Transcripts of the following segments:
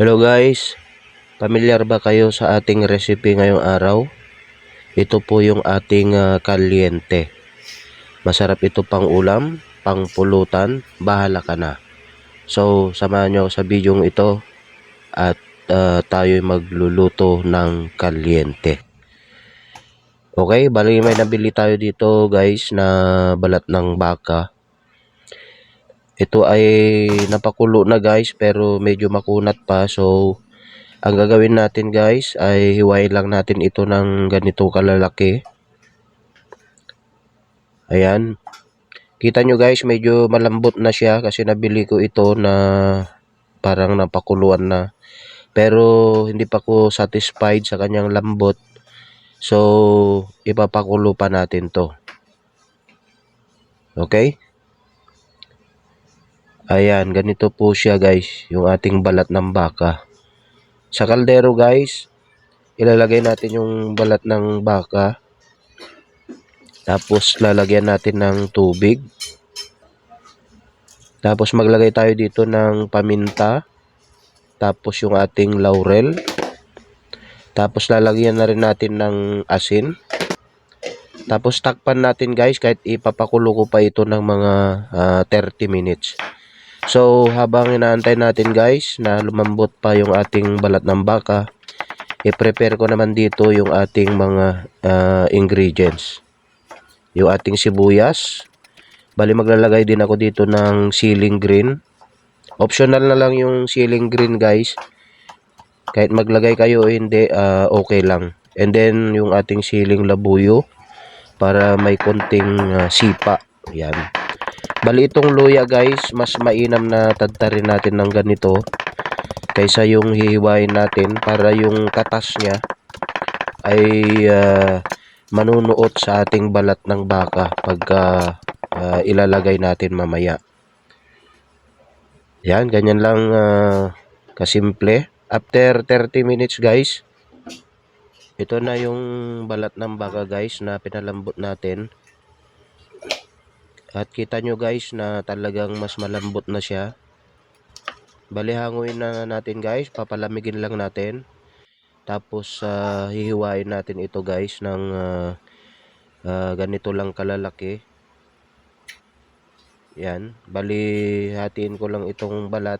Hello guys, pamilyar ba kayo sa ating recipe ngayong araw? Ito po yung ating ah, kalyente. Masarap ito pang ulam, pang pulutan, bahala ka na. So, samahan nyo sa video ito at ah, tayo'y magluluto ng kalyente. Okay, bali may nabili tayo dito guys na balat ng baka. Ito ay napakulo na guys pero medyo makunat pa so ang gagawin natin guys ay hiwain lang natin ito ng ganito kalalaki. Ayan. Kita nyo guys medyo malambot na siya kasi nabili ko ito na parang napakuluan na. Pero hindi pa ko satisfied sa kanyang lambot. So ipapakulo pa natin to. Okay? Ayan, ganito po siya guys, yung ating balat ng baka. Sa kaldero guys, ilalagay natin yung balat ng baka. Tapos lalagyan natin ng tubig. Tapos maglagay tayo dito ng paminta. Tapos yung ating laurel. Tapos lalagyan na rin natin ng asin. Tapos takpan natin guys kahit ipapakulo ko pa ito ng mga ah, 30 minutes. So, habang inaantay natin guys na lumambot pa yung ating balat ng baka, i-prepare ko naman dito yung ating mga ah, ingredients. Yung ating sibuyas. Bali maglalagay din ako dito ng ceiling green. Optional na lang yung ceiling green guys. Kahit maglagay kayo o hindi, ah, okay lang. And then yung ating siling labuyo para may konting ah, sipa. Yan. Bali itong luya guys, mas mainam na tadtarin natin ng ganito kaysa yung hihiwain natin para yung katas niya ay ah, manunuot sa ating balat ng baka pagka ah, ilalagay natin mamaya. Yan, ganyan lang ah, kasimple. After 30 minutes guys, ito na yung balat ng baka guys na pinalambot natin. At kita nyo guys na talagang mas malambot na siya. Bali hanguin na natin guys, papalamigin lang natin. Tapos ah, hihiwain natin ito guys ng ah, ah, ganito lang kalalaki. Yan, bali hatiin ko lang itong balat.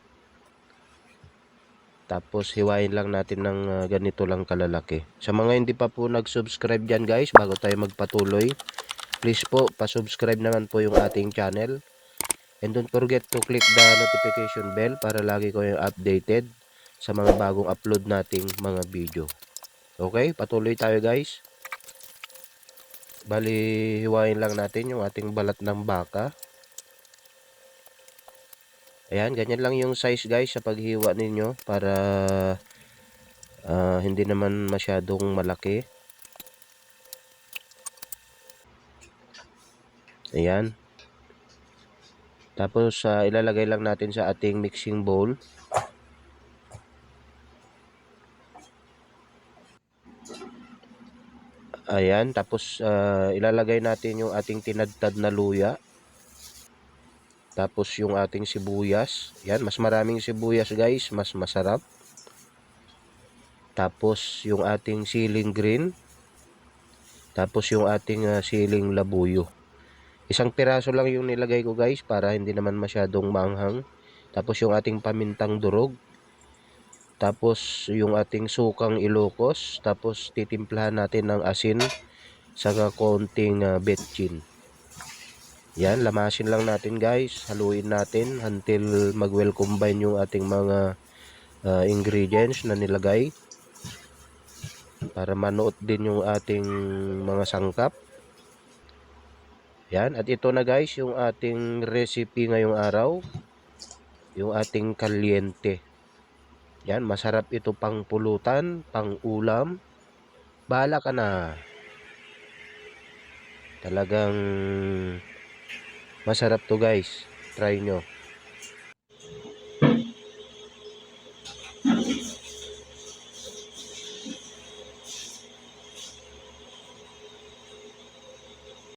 Tapos hiwain lang natin ng ah, ganito lang kalalaki. Sa mga hindi pa po nag-subscribe dyan guys, bago tayo magpatuloy, please po, pa-subscribe naman po yung ating channel. And don't forget to click the notification bell para lagi ko yung updated sa mga bagong upload nating mga video. Okay, patuloy tayo guys. Bali, hiwain lang natin yung ating balat ng baka. Ayan, ganyan lang yung size guys sa paghiwa ninyo para ah, hindi naman masyadong malaki. Ayan. Tapos ah, ilalagay lang natin sa ating mixing bowl. Ayan, tapos ah, ilalagay natin yung ating tinadtad na luya. Tapos yung ating sibuyas. Yan, mas maraming sibuyas guys, mas masarap. Tapos yung ating siling green. Tapos yung ating ah, siling labuyo. Isang piraso lang yung nilagay ko guys para hindi naman masyadong manghang. Tapos yung ating pamintang durog. Tapos yung ating sukang ilokos. Tapos titimplahan natin ng asin saka konting uh, betchin. Yan, lamasin lang natin guys. Haluin natin until mag-well combine yung ating mga uh, ingredients na nilagay. Para manuot din yung ating mga sangkap. Yan, at ito na guys yung ating recipe ngayong araw. Yung ating kalyente. Yan, masarap ito pang pulutan, pang ulam. Bahala ka na. Talagang masarap to guys. Try nyo.